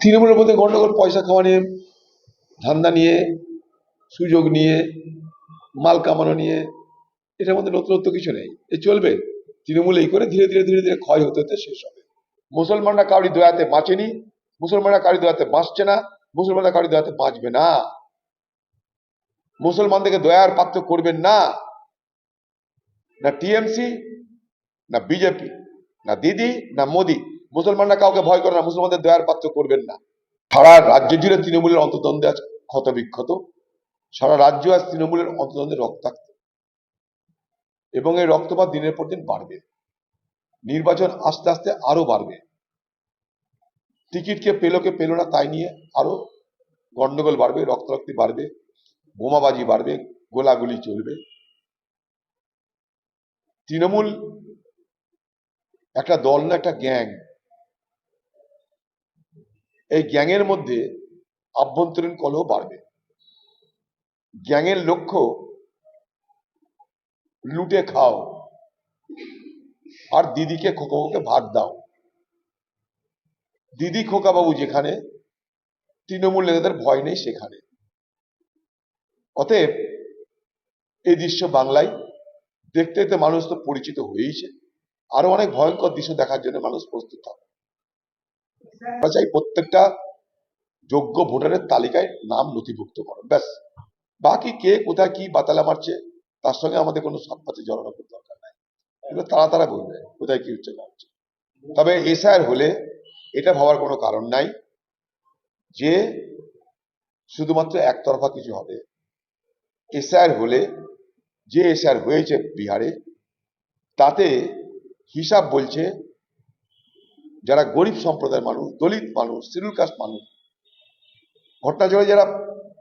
তৃণমূলের মধ্যে গন্ডগোল, পয়সা খাওয়া নিয়ে, ধান্দা নিয়ে, সুযোগ নিয়ে, মাল কামানো নিয়ে, এটার মধ্যে নতুনত্ব কিছু নেই। এ চলবে। তৃণমূল এই করে ধীরে ধীরে ধীরে ধীরে ক্ষয় হতে হতে শেষ হবে। মুসলমানরা কাউরি দয়াতে বাঁচেনি, মুসলমানরা কাউরি দয়াতে বাঁচছে না, মুসলমানরা কাউরি দয়াতে বাঁচবে না। মুসলমানদেরকে দয়ার পাত্র করবেন না। না টিএমসি, না বিজেপি, না দিদি, না মোদি। মুসলমানরা কাউকে ভয় করে না, মুসলমানদের দয়ার পাত্র করবেন না। সারা রাজ্য জুড়ে তৃণমূলের অন্তদ্বন্দ্বে আজ ক্ষত বিক্ষত। সারা রাজ্য আজ তৃণমূলের অন্তদ্বন্দ্বে রক্তাক্ত। এবং এই রক্তপাত দিনের পর দিন বাড়বে। নির্বাচন আস্তে আস্তে আরও বাড়বে। টিকিট কে পেল কে পেল না, তাই নিয়ে আরও গন্ডগোল বাড়বে, রক্তারক্তি বাড়বে, বোমাবাজি বাড়বে, গোলাগুলি চলবে। তৃণমূল একটা দল না, একটা গ্যাং। এই গ্যাংয়ের মধ্যে আভ্যন্তরীণ কলহ বাড়বে। গ্যাংয়ের লক্ষ্য, লুটে খাও আর দিদিকে খোকাবাবুকে ভাগ দাও। দিদি খোকাবাবু যেখানে, তৃণমূল নেতাদের ভয় নেই সেখানে। অতএব এই দৃশ্য বাংলায় দেখতে দেখতে মানুষ তো পরিচিত হয়েইছে। আরও অনেক ভয়ঙ্কর দৃশ্য দেখার জন্য মানুষ প্রস্তুত হবে আমরা চাই প্রত্যেকটা যোগ্য ভোটারের তালিকায় নাম নথিভুক্ত করো। ব্যাস। বাকি কে কোথায় কি বাতালা মারছে, তার সঙ্গে আমাদের কোনো সাতপাতে জড়ানো দরকার নাই। এগুলো তারা তারা বলবে, কোথায় কি হচ্ছে না হচ্ছে। তবে এসআর হলে এটা ভাবার কোনো কারণ নাই যে শুধুমাত্র একতরফা কিছু হবে। এসআর হলে যে এসআর হয়েছে বিহারে, তাতে হিসাব বলছে যারা গরিব সম্প্রদায়ের মানুষ, দলিত মানুষ শিডিউল কাস্ট মানুষ ঘটনা জড়ে যারা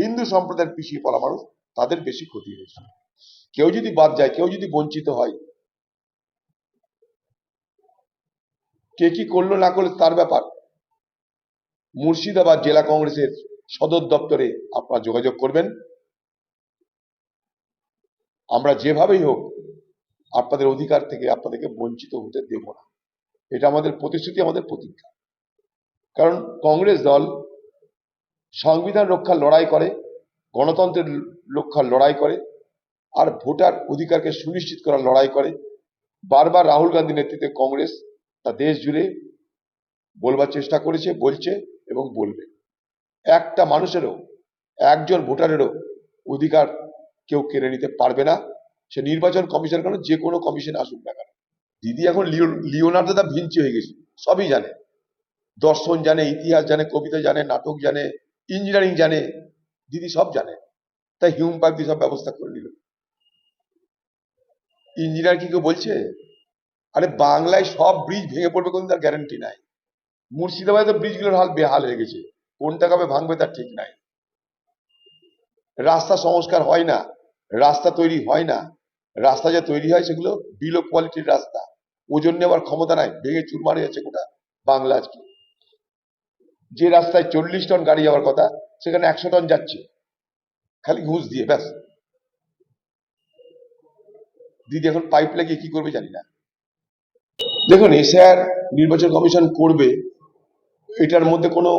হিন্দু সম্প্রদায়ের পিছিয়ে পড়া মানুষ, তাদের বেশি ক্ষতি হয়েছে। কেউ যদি বাদ যায়, কেউ যদি বঞ্চিত হয়, কে কি করল না করল তার ব্যাপার। মুর্শিদাবাদ জেলা কংগ্রেসের সদর দপ্তরে আপনারা যোগাযোগ করবেন। আমরা যেভাবেই হোক আপনাদের অধিকার থেকে আপনাদেরকে বঞ্চিত হতে দেব না। এটা আমাদের প্রতিশ্রুতি, আমাদের প্রতিজ্ঞা। কারণ কংগ্রেস দল সংবিধান রক্ষার লড়াই করে, গণতন্ত্রের রক্ষার লড়াই করে, আর ভোটার অধিকারকে সুনিশ্চিত করার লড়াই করে। বারবার রাহুল গান্ধী নেতৃত্বে কংগ্রেস তা দেশ জুড়ে বলবার চেষ্টা করেছে, বলছে এবং বলবে। একটা মানুষেরও, একজন ভোটারেরও অধিকার কেউ কেড়ে নিতে পারবে না। সে নির্বাচন কমিশন কেন, যে কোনো কমিশন আসুক না কেন। দিদি এখন লিও- লিওনার্দো দা ভিঞ্চি হয়ে গেছে, সবই জানে। দর্শন জানে, ইতিহাস জানে, কবিতা জানে, নাটক জানে ইঞ্জিনিয়ারিং জানে, দিদি সব জানে। তাই হিউম পার্ক দিয়ে সব ব্যবস্থা করে নিল। ইঞ্জিনিয়ার কি কেউ বলছে? আরে বাংলায় সব ব্রিজ ভেঙে পড়বে কোনো তার গ্যারান্টি নাই। মুর্শিদাবাদে ব্রিজগুলোর হাল বেহাল হয়ে গেছে। কোনটা কবে ভাঙবে তার ঠিক নাই। রাস্তা সংস্কার হয় না, রাস্তা তৈরি হয় না। রাস্তা যে তৈরি হয় সেগুলো বিলো কোয়ালিটির রাস্তা। ওজন নেওয়ার ক্ষমতা নাই, ভেঙে চুরমার হয়ে যাচ্ছে গোটা বাংলা আজকে। যে রাস্তায় চল্লিশ টন গাড়ি যাওয়ার কথা, সেখানে একশো টন যাচ্ছে। খালি ঘুষ দিয়ে, ব্যাস। দিদি, এখন পাইপ লাগিয়ে কি করবে জানি না। দেখুন এসআর নির্বাচন কমিশন করবে, এটার মধ্যে কোনো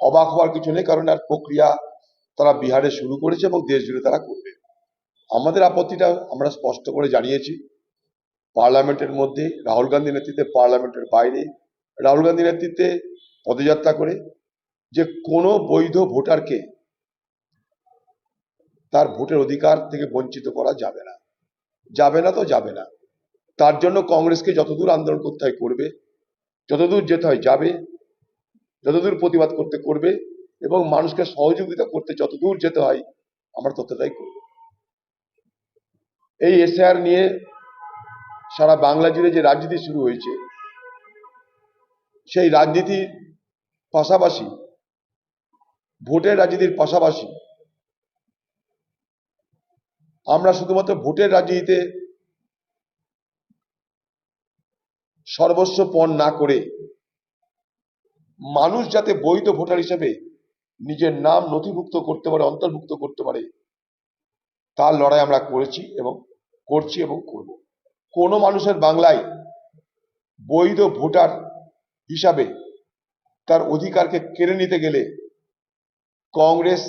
অবাক হওয়ার কিছু নেই, কারণ আর প্রক্রিয়া তারা বিহারে শুরু করেছে এবং দেশ জুড়ে তারা করবে। আমাদের আপত্তিটা আমরা স্পষ্ট করে জানিয়েছি। পার্লামেন্টের মধ্যে, রাহুল গান্ধী নেতৃত্বে পার্লামেন্টের বাইরে, রাহুল গান্ধী নেতৃত্বে পদযাত্রা করে যে কোনো বৈধ ভোটারকে তার ভোটের অধিকার থেকে বঞ্চিত করা যাবে না। যাবে না তো যাবে না। তার জন্য কংগ্রেসকে যতদূর আন্দোলন করতে হয় করবে, যতদূর যেতে হয় যাবে, যতদূর প্রতিবাদ করতে করবে এবং মানুষকে সহযোগিতা করতে যতদূর যেতে হয়, আমরা ততটাই করব। এই এসআর নিয়ে সারা বাংলা জুড়ে যে রাজনীতি শুরু হয়েছে, সেই রাজনীতির পাশাপাশি, ভোটের রাজনীতির পাশাপাশি, আমরা শুধুমাত্র ভোটের রাজনীতিতে সর্বস্ব পণ না করে মানুষ যাতে বৈধ ভোটার হিসেবে নিজের নাম নথিভুক্ত করতে পারে, অন্তর্ভুক্ত করতে পারে, তার লড়াই আমরা করেছি এবং করছি এবং করব। কোনো মানুষের বাংলায় বৈধ ভোটার হিসাবে তার অধিকারকে কেড়ে নিতে গেলে কংগ্রেস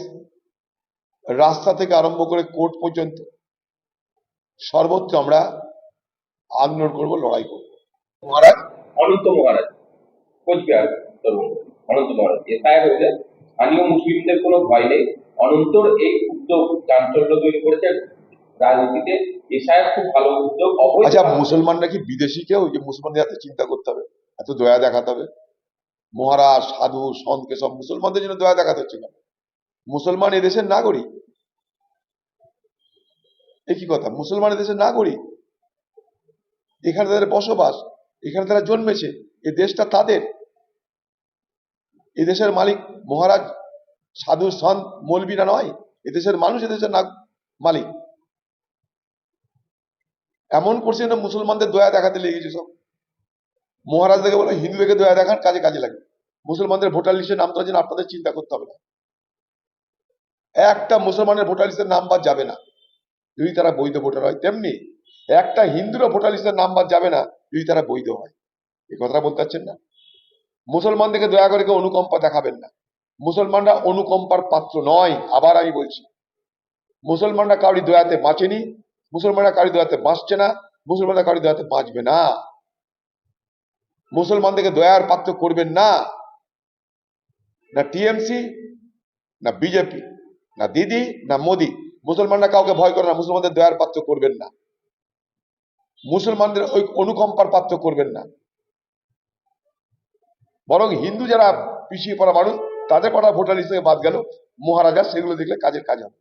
রাস্তা থেকে আরম্ভ করে কোর্ট পর্যন্ত সর্বত্র আমরা আন্দোলন করব, লড়াই করব। মহারাজ, অনন্ত মহারাজ, কোচবিহার অনন্ত মহারাজ স্থানীয় মুসলিমদের কোনো ভয় নেই। অনন্তর এই উদ্যোগ চাঞ্চল্য তৈরি করেছে রাজনীতিতে এসআইআর খুব ভালো উদ্যোগ আচ্ছা মুসলমানরা কি বিদেশি কেউ? যে মুসলমানদের হাতে চিন্তা করতে হবে, এত দয়া দেখাতে হবে। মহারাজ, সাধু সন্তকে সব মুসলমানদের জন্য দয়া দেখাতে হচ্ছে কেন? মুসলমান এদেশের নাগরিক। এ কি কথা? মুসলমান দেশের নাগরিক। এখানে তাদের বসবাস, এখানে তারা জন্মেছে, এ দেশটা তাদের। এ দেশের মালিক মহারাজ, সাধু, সন্ত, মৌলবীরা নয়, এদেশের মানুষ এদেশের মালিক। এমন করছে না মুসলমানদের দয়া দেখাতে লেগেছে সব। মহারাজদেরকে বলে, হিন্দুদেরকে দয়া দেখান, কাজে কাজে লাগে। মুসলমানদের ভোটার লিস্টে নাম তোলার জন্য আপনাদের চিন্তা করতে হবে না। একটা মুসলমানের ভোটার লিস্টের নাম বাদ যাবে না, যদি তারা বৈধ ভোটার হয়। তেমনি একটা হিন্দুরও ভোটার লিস্টের নাম বাদ যাবে না, যদি তারা বৈধ হয়। এই কথাটা বলতে পারছেন না। মুসলমানদেরকে দয়া করে কেউ অনুকম্পা দেখাবেন না। মুসলমানরা অনুকম্পার পাত্র নয়, আবার আমি বলছি। মুসলমানরা কাউরি দয়াতে বাঁচেনি মুসলমানরা কাউরি দয়াতে বাঁচছে না, মুসলমানরা কাউরি দয়াতে বাঁচবে না। মুসলমানদেরকে দয়ার পাত্র করবেন না। না টিএমসি, না বিজেপি, না দিদি, না মোদি। মুসলমানরা কাউকে ভয় করে না, মুসলমানদের দয়ার পাত্র করবেন না। মুসলমানদের ওই অনুকম্পার পাত্র করবেন না। বরং হিন্দু যারা পিছিয়ে পড়া মানুষ, তাদের কটা ভোটার থেকে বাদ গেল। মহারাজা, সেগুলো দেখলে কাজের কাজ হবে।